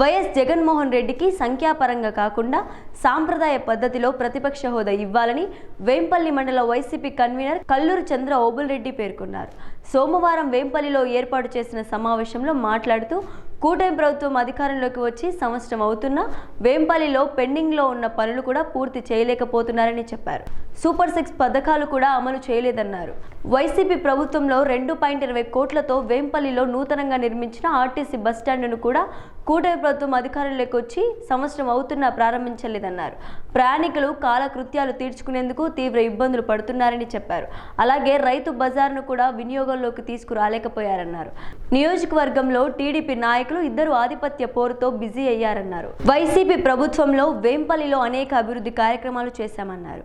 YS Jaganmohan రెడ్డికి సంఖ్యాపరంగా కాకుండా సాంప్రదాయ పద్ధతిలో ప్రతిపక్ష హోదా ఇవ్వాలని వేంపల్లి మండల వైసీపీ కన్వీనర్ కల్లూరు చంద్ర ఓబుల్రెడ్డి పేర్కొన్నారు. సోమవారం వేంపల్లిలో ఏర్పాటు చేసిన సమావేశంలో మాట్లాడుతూ కూటమి ప్రభుత్వం అధికారంలోకి వచ్చి సంవత్సరం అవుతున్నా వేంపల్లిలో పెండింగ్లో ఉన్న పనులు కూడా పూర్తి చేయలేకపోతున్నారని చెప్పారు. సూపర్ సిక్స్ పథకాలు కూడా అమలు చేయలేదన్నారు. వైసీపీ ప్రభుత్వంలో రెండు పాయింట్ ఇరవై కోట్లతో వేంపల్లిలో నూతనంగా నిర్మించిన ఆర్టీసీ బస్టాండును కూడా కూటమి ప్రభుత్వం అధికారంలోకి వచ్చి సంవత్సరం అవుతున్నా ప్రారంభించలేదన్నారు. ప్రయాణికులు కాలకృత్యాలు తీర్చుకునేందుకు తీవ్ర ఇబ్బందులు పడుతున్నారని చెప్పారు. అలాగే రైతు బజార్ను కూడా వినియోగంలోకి తీసుకురాలేకపోయారన్నారు. నియోజకవర్గంలో టీడీపీ నాయకులు ఇద్దరు ఆధిపత్య పోరుతో బిజీ అయ్యారన్నారు. వైసీపీ ప్రభుత్వంలో వేంపల్లిలో అనేక అభివృద్ధి కార్యక్రమాలు చేశామన్నారు.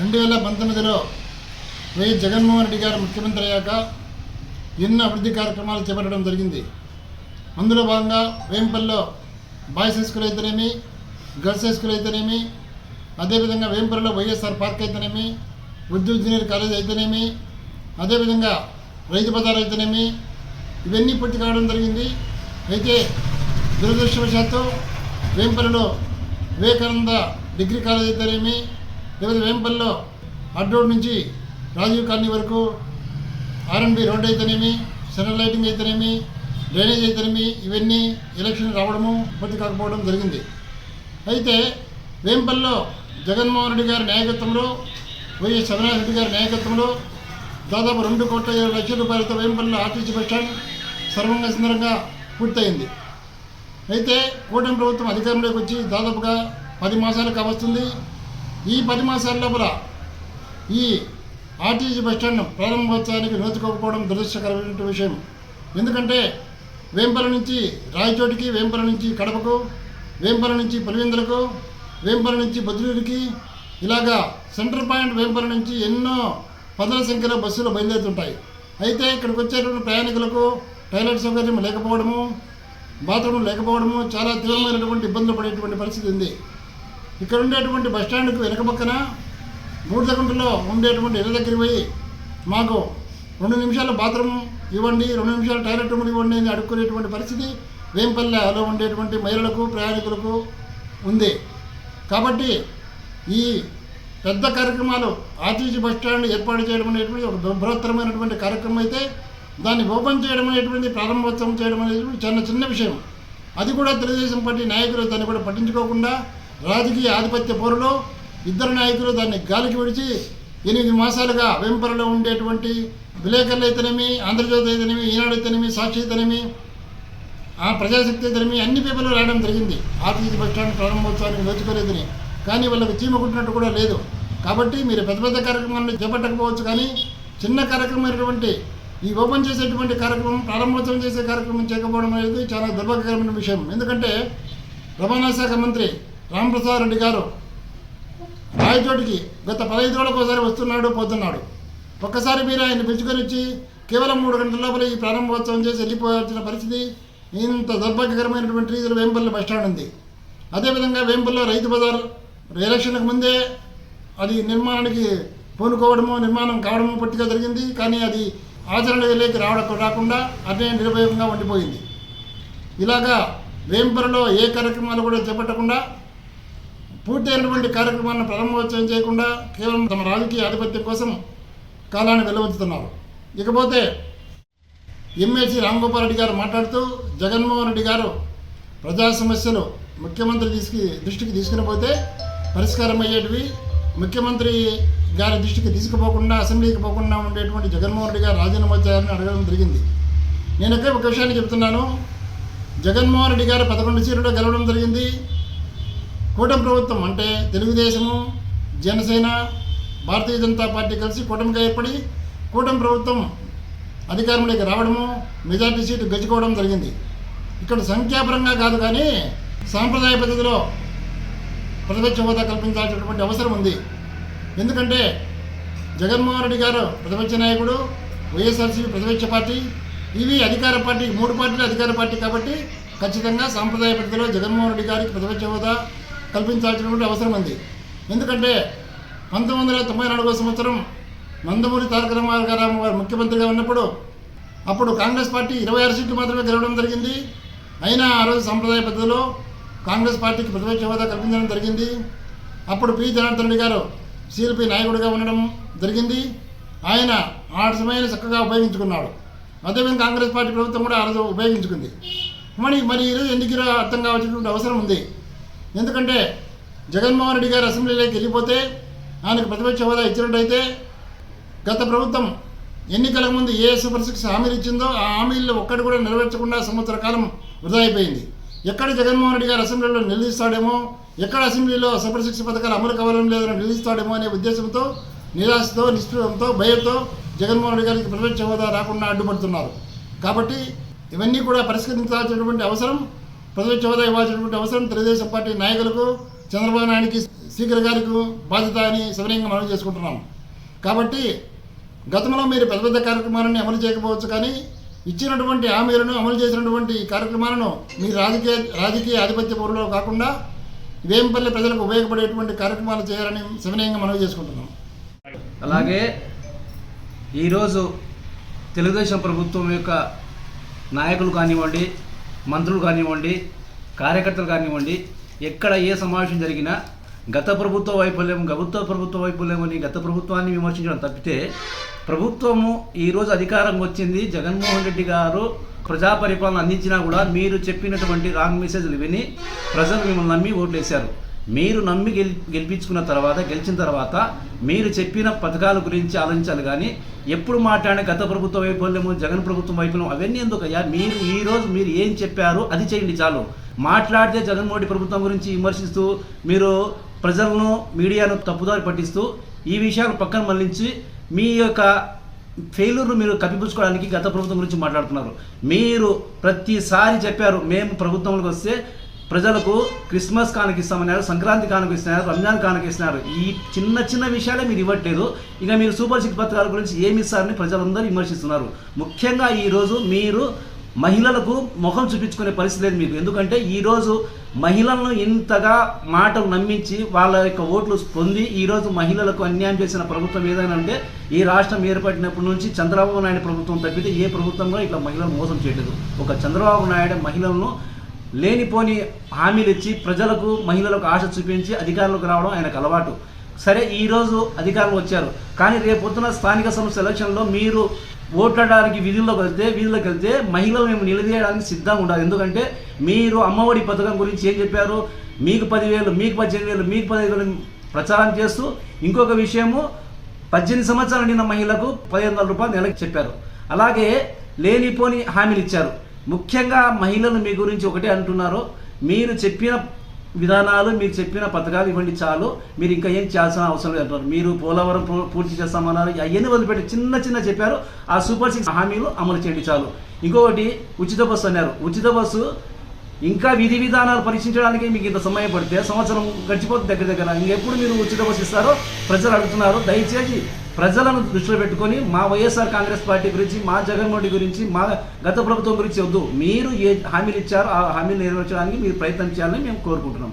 రెండు వేల పంతొమ్మిదిలో వైఎస్ జగన్మోహన్ రెడ్డి గారు ముఖ్యమంత్రి అయ్యాక ఎన్నో అభివృద్ధి కార్యక్రమాలు చేపట్టడం జరిగింది. అందులో భాగంగా వేంపల్లిలో బాయ్స్ హై స్కూల్ అయితేనేమి గర్ల్స్ హై స్కూల్ అయితేనేమి అదేవిధంగా వేంపల్లిలో వైఎస్ఆర్ పార్క్ అయితేనేమి ఉర్దూ ఇంజనీర్ కాలేజ్ అయితేనేమి అదేవిధంగా రైతు బజార్ అయితేనేమి ఇవన్నీ పూర్తి కావడం జరిగింది. అయితే దురదృష్టవశాత్తు వేంపల్లిలో వివేకానంద డిగ్రీ కాలేజ్ అయితేనేమి లేదా వేంపల్లిలో అడ్రోడ్ నుంచి రాజీవ్ కాలనీ వరకు ఆర్ఎన్బి రోడ్ అయితేనేమి సెంట్రల్ లైటింగ్ అయితేనేమి డ్రైనేజ్ అయితేనేమి ఇవన్నీ ఎలక్షన్ రావడము పూర్తి కాకపోవడం జరిగింది. అయితే వేంపల్లిలో జగన్మోహన్ రెడ్డి గారి నాయకత్వంలో వైఎస్ అవినాష్ రెడ్డి గారి నాయకత్వంలో దాదాపు రెండు కోట్ల ఏడు లక్షల రూపాయలతో వేంపల్లిలో ఆర్టీసీ బస్ స్టాండ్ సర్వంగా సుందరంగా పూర్తయింది. అయితే కూటమి ప్రభుత్వం అధికారంలోకి వచ్చి దాదాపుగా పది మాసాలు కావస్తుంది ఈ పది మాసాల లోపల ఈ ఆర్టీసీ బస్ స్టాండ్ ప్రారంభోత్సవానికి నోచుకోకపోవడం దురదృష్టకరమైన విషయం. ఎందుకంటే వేంపర నుంచి రాయచోటికి వేంపర నుంచి కడపకు వేంపర నుంచి పులివెందులకు వేంపర నుంచి బద్రూరికి ఇలాగా సెంటర్ పాయింట్ వేంపర నుంచి ఎన్నో పదుల సంఖ్యలో బస్సులు బయలుదేరుతుంటాయి. అయితే ఇక్కడికి వచ్చేటువంటి ప్రయాణికులకు టాయిలెట్ సౌకర్యం లేకపోవడము బాత్రూమ్ లేకపోవడము చాలా తీవ్రమైనటువంటి ఇబ్బందులు పడేటువంటి పరిస్థితి ఉంది. ఇక్కడ ఉండేటువంటి బస్ స్టాండ్కు వెనక పక్కన దగ్గరలో ఉండేటువంటి ఇళ్ళ దగ్గరికి పోయి మాకు రెండు నిమిషాలు బాత్రూమ్ ఇవ్వండి రెండు నిమిషాలు టాయిలెట్ రూమ్ ఇవ్వండి అని అడుక్కునేటువంటి పరిస్థితి వేంపల్లెలో ఉండేటువంటి మహిళలకు ప్రయాణికులకు ఉంది. కాబట్టి ఈ పెద్ద కార్యక్రమాలు ఆర్టీసీ బస్ స్టాండ్ ఏర్పాటు చేయడం అనేటువంటి ఒక దుర్భరత్తరమైనటువంటి కార్యక్రమం అయితే దాన్ని ఓపెన్ చేయడం అనేటువంటి ప్రారంభోత్సవం చేయడం అనేది చిన్న చిన్న విషయం. అది కూడా తెలుగుదేశం పార్టీ నాయకులు దాన్ని కూడా పట్టించుకోకుండా రాజకీయ ఆధిపత్య పోరులో ఇద్దరు నాయకులు దాన్ని గాలికి విడిచి ఎనిమిది మాసాలుగా వెంపరలో ఉండేటువంటి విలేకరులు అయితేనేమి ఆంధ్రజ్యోతి అయితేనేమి ఈనాడు అయితేనేమి సాక్షి అయితేనేమి ఆ ప్రజాశక్తి అయితేనేమి అన్ని పేపర్లు రాయడం జరిగింది. ఆర్టీసీ బస్ స్టాండ్ ప్రారంభోత్సవానికి నోచుకోలేదని. కానీ వాళ్ళకి చీమకుంటున్నట్టు కూడా లేదు. కాబట్టి మీరు పెద్ద పెద్ద కార్యక్రమాలను చేపట్టకపోవచ్చు కానీ చిన్న కార్యక్రమమైనటువంటి ఈ ఓపెన్ చేసేటువంటి కార్యక్రమం ప్రారంభోత్సవం చేసే కార్యక్రమం చేయకపోవడం అనేది చాలా దుర్భాగ్యకరమైన విషయం. ఎందుకంటే రవాణా శాఖ మంత్రి రామప్రసాద్ రెడ్డి గారు రాయచోటికి గత పదహైదు రోజులకు ఒకసారి వస్తున్నాడు పోతున్నాడు. ఒక్కసారి మీరు ఆయన పిలుచుకొని వచ్చి కేవలం మూడు గంటల లోపల ఈ ప్రారంభోత్సవం చేసి వెళ్ళిపోవాల్సిన పరిస్థితి ఇంత దౌర్భాగ్యకరమైనటువంటి రీతిలో వేంపల్లి బస్ స్టాండ్ ఉంది. అదేవిధంగా వేంపల్లిలో రైతు బజార్ ఎలక్షన్లకు ముందే అది నిర్మాణానికి పూనుకోవడము నిర్మాణం కావడము పట్టిగా జరిగింది. కానీ అది ఆచరణలోకి రావడం రాకుండా అదే నిరుపయోగంగా ఉండిపోయింది. ఇలాగా వేంపరలో ఏ కార్యక్రమాలు కూడా చేపట్టకుండా పూర్తయినటువంటి కార్యక్రమాలను ప్రారంభోత్సవం చేయకుండా కేవలం తమ రాజకీయ ఆధిపత్యం కోసం కాలాన్ని వెలువరుతున్నారు ఇకపోతే ఎమ్మెల్సీ రామ్గోపాల్ రెడ్డి గారు మాట్లాడుతూ జగన్మోహన్ రెడ్డి గారు ప్రజా సమస్యలు ముఖ్యమంత్రి తీసుకు దృష్టికి తీసుకుని పోతే పరిష్కారం అయ్యేటివి ముఖ్యమంత్రి గారి దృష్టికి తీసుకుపోకుండా అసెంబ్లీకి పోకుండా ఉండేటువంటి జగన్మోహన్ రెడ్డి గారు రాజీనామా చేయాలని అడగడం జరిగింది. నేను ఒక విషయాన్ని చెప్తున్నాను. జగన్మోహన్ రెడ్డి గారు పదకొండు సీట్లు గెలవడం జరిగింది. కూటమి ప్రభుత్వం అంటే తెలుగుదేశము జనసేన భారతీయ జనతా పార్టీ కలిసి కూటమిగా ఏర్పడి కూటమి ప్రభుత్వం అధికారంలోకి రావడము మెజార్టీ సీటు గెలుచుకోవడం జరిగింది. ఇక్కడ సంఖ్యాపరంగా కాదు కానీ సాంప్రదాయ పద్ధతిలో ప్రతిపక్ష హోదా కల్పించాల్సినటువంటి అవసరం ఉంది. ఎందుకంటే జగన్మోహన్ రెడ్డి గారు ప్రతిపక్ష నాయకుడు వైఎస్ఆర్సీపీ ప్రతిపక్ష పార్టీ ఇవి అధికార పార్టీ మూడు పార్టీలు అధికార పార్టీ కాబట్టి ఖచ్చితంగా సాంప్రదాయ పద్ధతిలో జగన్మోహన్ రెడ్డి గారికి ప్రతిపక్ష హోదా కల్పించాల్సినటువంటి అవసరం ఉంది. ఎందుకంటే పంతొమ్మిది వందల తొంభై నాలుగో సంవత్సరం నందమూరి తారక రామారావు గారు ముఖ్యమంత్రిగా ఉన్నప్పుడు అప్పుడు కాంగ్రెస్ పార్టీ ఇరవై ఆరు సీట్లు మాత్రమే గెలవడం జరిగింది. అయినా ఆ రోజు సాంప్రదాయ పద్ధతిలో కాంగ్రెస్ పార్టీకి ప్రతిపక్ష హోదా కల్పించడం జరిగింది. అప్పుడు పి. జనార్దన్ రెడ్డి గారు సిఎల్పి నాయకుడిగా ఉండడం జరిగింది. ఆయన ఆ సమయాన్ని చక్కగా ఉపయోగించుకున్నాడు. అదేవిధంగా కాంగ్రెస్ పార్టీ ప్రభుత్వం కూడా ఆ రోజు ఉపయోగించుకుంది. మరి మరి ఈరోజు ఎందుకు అర్థం కావాల్సినటువంటి అవసరం ఉంది? ఎందుకంటే జగన్మోహన్ రెడ్డి గారు అసెంబ్లీలోకి వెళ్ళిపోతే ఆయనకు ప్రతిపక్ష హోదా ఇచ్చినట్టయితే గత ప్రభుత్వం ఎన్నికల ముందు ఏ సూపర్ సిక్స్ హామీలు ఇచ్చిందో ఆ హామీల్లో ఒక్కటి కూడా నెరవేర్చకుండా సంవత్సర కాలం వృధా అయిపోయింది. ఎక్కడ జగన్మోహన్ రెడ్డి గారు అసెంబ్లీలో నిలదీస్తాడేమో ఎక్కడ అసెంబ్లీలో సూపర్ సిక్స్ పథకాలు అమలు కావడం లేదని నిలదీస్తాడేమో అనే ఉద్దేశంతో నిరాశతో నిస్పృహంతో భయంతో జగన్మోహన్ రెడ్డి గారికి ప్రతిపక్ష హోదా రాకుండా అడ్డుపడుతున్నారు. కాబట్టి ఇవన్నీ కూడా పరిష్కరించాల్సినటువంటి అవసరం ప్రతిపక్ష చోదా ఇవ్వాల్సినటువంటి అవసరం తెలుగుదేశం పార్టీ నాయకులకు చంద్రబాబు నాయుడికి స్పీకర్ గారికి బాధ్యత అని సవినయంగా మనం చేసుకుంటున్నాం. కాబట్టి గతంలో మీరు పెద్ద పెద్ద కార్యక్రమాలను అమలు చేయకపోవచ్చు కానీ ఇచ్చినటువంటి హామీలను అమలు చేసినటువంటి కార్యక్రమాలను మీ రాజకీయ రాజకీయ ఆధిపత్య పౌరులో కాకుండా వేంపల్లి ప్రజలకు ఉపయోగపడేటువంటి కార్యక్రమాలు చేయాలని సవినయంగా మనవి చేసుకుంటున్నాం. అలాగే ఈరోజు తెలుగుదేశం ప్రభుత్వం యొక్క నాయకులు కానివ్వండి మంత్రులు కానివ్వండి కార్యకర్తలు కానివ్వండి ఎక్కడ ఏ సమావేశం జరిగినా గత ప్రభుత్వ వైఫల్యం గభుత్వ ప్రభుత్వ వైఫల్యం అని గత ప్రభుత్వాన్ని విమర్శించడం తప్పితే ప్రభుత్వము ఈరోజు అధికారం వచ్చింది. జగన్మోహన్ రెడ్డి గారు ప్రజా పరిపాలన అందించినా కూడా మీరు చెప్పినటువంటి రాంగ్ మెసేజ్లు విని ప్రజలు మిమ్మల్ని నమ్మి ఓట్లేశారు. మీరు నమ్మి గెలి గెలిపించుకున్న తర్వాత గెలిచిన తర్వాత మీరు చెప్పిన పథకాల గురించి ఆలోచించాలి కానీ ఎప్పుడు మాట్లాడిన గత ప్రభుత్వ వైఫల్యము జగన్ ప్రభుత్వం వైఫల్యం అవన్నీ ఎందుకు అయ్యా? మీరు ఈ రోజు మీరు ఏం చెప్పారు అది చేయండి చాలు. మాట్లాడితే జగన్మోహన్ ప్రభుత్వం గురించి విమర్శిస్తూ మీరు ప్రజలను మీడియాను తప్పుదారి పట్టిస్తూ ఈ విషయాలు పక్కన మళ్ళించి మీ యొక్క ఫెయిల్యూర్ను మీరు కప్పిపుచ్చుకోవడానికి గత ప్రభుత్వం గురించి మాట్లాడుతున్నారు. మీరు ప్రతిసారి చెప్పారు మేము ప్రభుత్వంలోకి వస్తే ప్రజలకు క్రిస్మస్ కానుక ఇస్తామన్నారు సంక్రాంతి కానుక ఇస్తున్నారు రంజాన్ కానుక ఇస్తున్నారు. ఈ చిన్న చిన్న విషయాలే మీరు ఇవ్వట్లేదు. ఇక మీరు సూపర్ సిక్స్ పథకాల గురించి ఏమి ఇస్తారని ప్రజలందరూ విమర్శిస్తున్నారు. ముఖ్యంగా ఈరోజు మీరు మహిళలకు ముఖం చూపించుకునే పరిస్థితి లేదు మీకు. ఎందుకంటే ఈరోజు మహిళలను ఇంతగా మాటలు నమ్మించి వాళ్ళ యొక్క ఓట్లు పొంది ఈరోజు మహిళలకు అన్యాయం చేసిన ప్రభుత్వం ఏదైనా అంటే ఈ రాష్ట్రం ఏర్పడినప్పటి నుంచి చంద్రబాబు నాయుడు ప్రభుత్వం తప్పితే ఏ ప్రభుత్వం కూడా ఇట్లా మహిళలు మోసం చేయలేదు. ఒక చంద్రబాబు నాయుడు మహిళలను లేనిపోని హామీలు ఇచ్చి ప్రజలకు మహిళలకు ఆశ చూపించి అధికారంలోకి రావడం ఆయనకు అలవాటు. సరే ఈరోజు అధికారులు వచ్చారు. కానీ రేపు పొద్దున స్థానిక సంస్థ ఎలక్షన్లో మీరు ఓట్లాడడానికి విధుల్లోకి వెళ్తే వీధుల్లోకి వెళ్తే మహిళలు మేము నిలదీయడానికి సిద్ధంగా ఉండాలి. ఎందుకంటే మీరు అమ్మఒడి పథకం గురించి ఏం చెప్పారు? మీకు పదివేలు మీకు పద్దెనిమిది వేలు మీకు పదిహేను వేలు ప్రచారం చేస్తూ ఇంకొక విషయము పద్దెనిమిది సంవత్సరాలు నిన్న మహిళలకు పదిహేను వందల రూపాయలు నెలకి చెప్పారు. అలాగే లేనిపోని హామీలు ఇచ్చారు. ముఖ్యంగా మహిళలు మీ గురించి ఒకటే అంటున్నారు. మీరు చెప్పిన విధానాలు మీరు చెప్పిన పథకాలు ఇవ్వండి చాలు. మీరు ఇంకా ఏం చేయాల్సిన అవసరం లేదు అంటారు మీరు పోలవరం పూర్తి చేస్తామన్నారు అవన్నీ వదిలిపెట్టి చిన్న చిన్న చెప్పారు. ఆ సూపర్ సిక్స్ హామీలు అమలు చేయండి చాలు. ఇంకొకటి ఉచిత బస్సు అన్నారు. ఉచిత బస్సు ఇంకా విధి విధానాలు పరీక్షించడానికి మీకు ఇంత సమయం పడితే సంవత్సరం గడిచిపోతుంది దగ్గర దగ్గర. ఇంకెప్పుడు మీరు ఉచిత బస్సు ఇస్తారో ప్రజలు అడుగుతున్నారు. దయచేసి ప్రజలను దృష్టిలో పెట్టుకొని మా వైఎస్ఆర్ కాంగ్రెస్ పార్టీ గురించి మా జగన్మోహన్ రెడ్డి గురించి మా గత ప్రభుత్వం గురించి వద్దు. మీరు ఏ హామీలు ఇచ్చారో ఆ హామీలు నెరవేర్చడానికి మీరు ప్రయత్నం చేయాలని మేము కోరుకుంటున్నాం.